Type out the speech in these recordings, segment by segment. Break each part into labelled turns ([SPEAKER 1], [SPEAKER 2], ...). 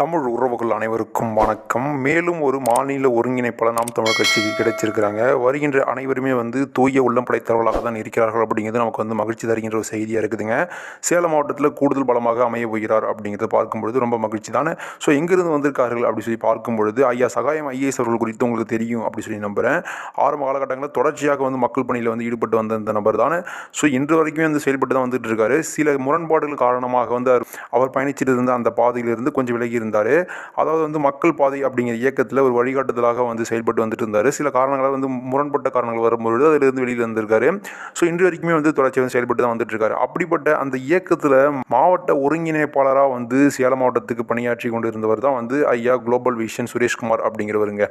[SPEAKER 1] தமிழ் உறவுகள் அனைவருக்கும் வணக்கம். மேலும் ஒரு மாநில ஒருங்கிணைப்பாளர் நாம் தமிழர் கட்சிக்கு கிடைச்சிருக்கிறாங்க. வருகின்ற அனைவருமே வந்து தூய உள்ளம் படைத்தவர்களாக தான் இருக்கிறார்கள் அப்படிங்கிறது நமக்கு வந்து மகிழ்ச்சி தருகின்ற ஒரு செய்தியாக இருக்குதுங்க. சேலம் மாவட்டத்தில் கூடுதல் பலமாக அமைய போகிறார் அப்படிங்கிறத பார்க்கும்பொழுது ரொம்ப மகிழ்ச்சி தானே? ஸோ எங்கிருந்து வந்திருக்கார்கள் அப்படி சொல்லி பார்க்கும்பொழுது ஐயா சகாயம் ஐஏஎஸ் அவர்கள் குறித்து உங்களுக்கு தெரியும் அப்படி சொல்லி நம்புகிறேன் ஆரம்ப காலகட்டங்களில் தொடர்ச்சியாக வந்து மக்கள் பணியில் வந்து ஈடுபட்டு வந்த இந்த நபர் தானே? ஸோ இன்று வரைக்குமே வந்து செயல்பட்டு தான் வந்துட்டு இருக்காரு. சில முரண்பாடுகள் காரணமாக வந்து அவர் அவர் பயணிச்சிட்டு இருந்த அந்த பாதையிலிருந்து கொஞ்சம் விலகி இருந்தார் அதாவது வந்து மக்கள் பாதை அப்படிங்கிற இயக்கத்தில் ஒரு வழிகாட்டுதலாக வந்து செயல்பட்டு வந்துட்டு இருந்தார். சில காரணங்களால் வந்து முரண்பட்ட காரணங்கள் வரும்பொழுது அதிலிருந்து வெளியில் வந்திருக்காரு. ஸோ இன்று வரைக்குமே வந்து தொடர்ச்சியாக வந்து செயல்பட்டு தான் வந்துட்டு இருக்காரு அப்படிப்பட்ட அந்த இயக்கத்தில் மாவட்ட ஒருங்கிணைப்பாளராக வந்து சேலம் மாவட்டத்துக்கு பணியாற்றி கொண்டு இருந்தவர் தான் வந்து ஐயா குளோபல் விஷன் சுரேஷ்குமார் அப்படிங்கிறவருங்க.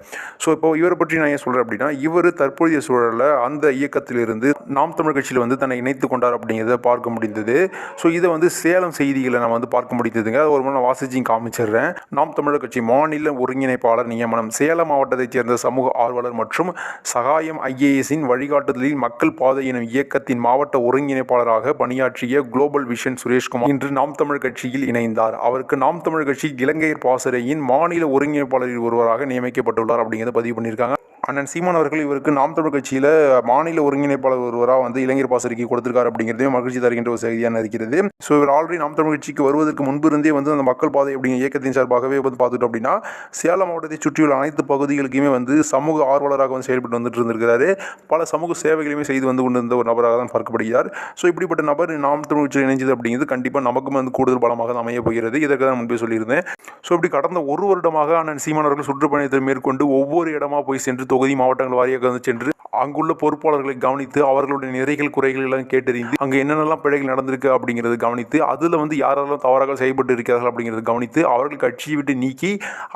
[SPEAKER 1] ஸோ இப்போ இவரை பற்றி நான் ஏன் சொல்கிறேன் அப்படின்னா இவர் தற்போதைய சூழலில் அந்த இயக்கத்திலிருந்து நாம் தமிழ் கட்சியில் வந்து தன்னை இணைத்து கொண்டார் அப்படிங்கிறத பார்க்க முடிந்தது. ஸோ இதை வந்து சேலம் செய்திகளை நம்ம வந்து பார்க்க முடிந்ததுங்க. அது ஒரு முறை நான் வாசிச்சு காமிச்சிடுறேன். நாம் தமிழர் கட்சி மாநில ஒருங்கிணைப்பாளர் நியமனம். சேலம் மாவட்டத்தைச் சேர்ந்த சமூக ஆர்வலர் மற்றும் சகாயம் ஐஏஎஸின் வழிகாட்டுதலில் மக்கள் பாதை எனும் இயக்கத்தின் மாவட்ட ஒருங்கிணைப்பாளராக பணியாற்றிய குளோபல் விஷன் சுரேஷ்குமார் இன்று நாம் தமிழர் கட்சியில் இணைந்தார். அவருக்கு நாம் தமிழர் கட்சி இலங்கையர் பாசறையின் மாநில ஒருங்கிணைப்பாளரில் ஒருவராக நியமிக்கப்பட்டுள்ளார் அப்படிங்கிறத பதிவு பண்ணியிருக்காங்க. அண்ணன் சீமான் அவர்கள் இவருக்கு நாம் தமிழ் கட்சியில் மாநில ஒருங்கிணைப்பாளர் ஒருவராக வந்து இளைஞர் பாசறைக்கு கொடுத்திருக்காரு அப்படிங்கிறதையும் மகிழ்ச்சி தருகின்ற ஒரு செய்தியான இருக்கிறது. ஸோ இவர் ஆல்ரெடி நாம் தமிழ் கட்சிக்கு வருவதற்கு முன்பு இருந்தே வந்து அந்த மக்கள் பாதை அப்படிங்கிற இயக்கத்தின் சார்பாகவே வந்து பார்த்துட்டோம் அப்படின்னா சேலம் மாவட்டத்தை சுற்றியுள்ள அனைத்து பகுதிகளுக்குமே வந்து சமூக ஆர்வலராக வந்து செயல்பட்டு வந்துட்டு இருந்திருக்கிறாரு. பல சமூக சேவைகளையுமே செய்து வந்து கொண்டிருந்த ஒரு நபராக தான் பார்க்கப்படுகிறார். ஸோ இப்படிப்பட்ட நபர் நாம் தமிழ் கட்சியில் இணைஞ்சது அப்படிங்கிறது கண்டிப்பாக நமக்கும் வந்து கூடுதல் பலமாக தான் அமைய போகிறது. இதற்கு தான் முன்பே சொல்லியிருந்தேன். ஸோ இப்படி கடந்த ஒரு வருடமாக அண்ணன் சீமானவர்கள் சுற்றுப்பயணத்தை மேற்கொண்டு ஒவ்வொரு இடமா போய் சென்று தொகுதி மாவட்டங்கள் வாரியாக வந்து சென்று அங்குள்ள பொறுப்பாளர்களை கவனித்து அவர்களுடைய நிறைகள் குறைகள் எல்லாம் கேட்டறிந்து அங்கே என்னென்னலாம் பிழைகள் நடந்திருக்கு அப்படிங்கிறது கவனித்து அதில் வந்து யாரெல்லாம் தவறாக செயல்பட்டு இருக்கிறார்கள் அப்படிங்கிறது கவனித்து அவர்கள் கட்சியை விட்டு நீக்கி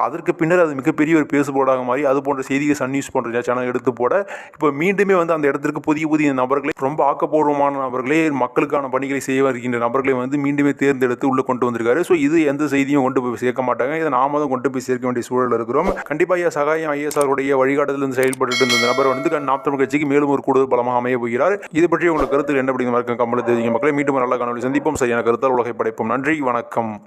[SPEAKER 1] அதற்கு பின்னர் அது மிகப்பெரிய ஒரு பேசுபோடாக மாறி அது போன்ற செய்திகள் சன் நியூஸ் போன்ற சேனல் எடுத்து போட இப்போ மீண்டுமே வந்து அந்த இடத்திற்கு புதிய புதிய நபர்களை ரொம்ப ஆக்கப்பூர்வமான நபர்களே மக்களுக்கான பணிகளை செய்ய வருகின்ற நபர்களை வந்து மீண்டுமே தேர்ந்தெடுத்து உள்ளே கொண்டு வந்திருக்காரு. ஸோ இது எந்த செய்தியும் கொண்டு போய் சேர்க்க மாட்டாங்க. இதை நாம தான் கொண்டு போய் சேர்க்க வேண்டிய சூழல் இருக்கிறோம். கண்டிப்பாக ஐயா சகாயம் ஐஎஸ்ஆருடைய வழிகாட்டுதலிருந்து செயல்பட்டு இருந்த நபர் வந்து நாம் தமிழ் கட்சிக்கு மேலும் ஒரு கூடுதல் பலமாக அமைய போகிறார். இது பற்றி உங்களுக்கு கருத்து என்ன? அப்படிங்கிற மாதிரி கம்பளை மக்களை. மீண்டும் நல்ல காணொலி சந்திப்போம். சரியான கருத்தால் உலகை படைப்போம். நன்றி. வணக்கம்.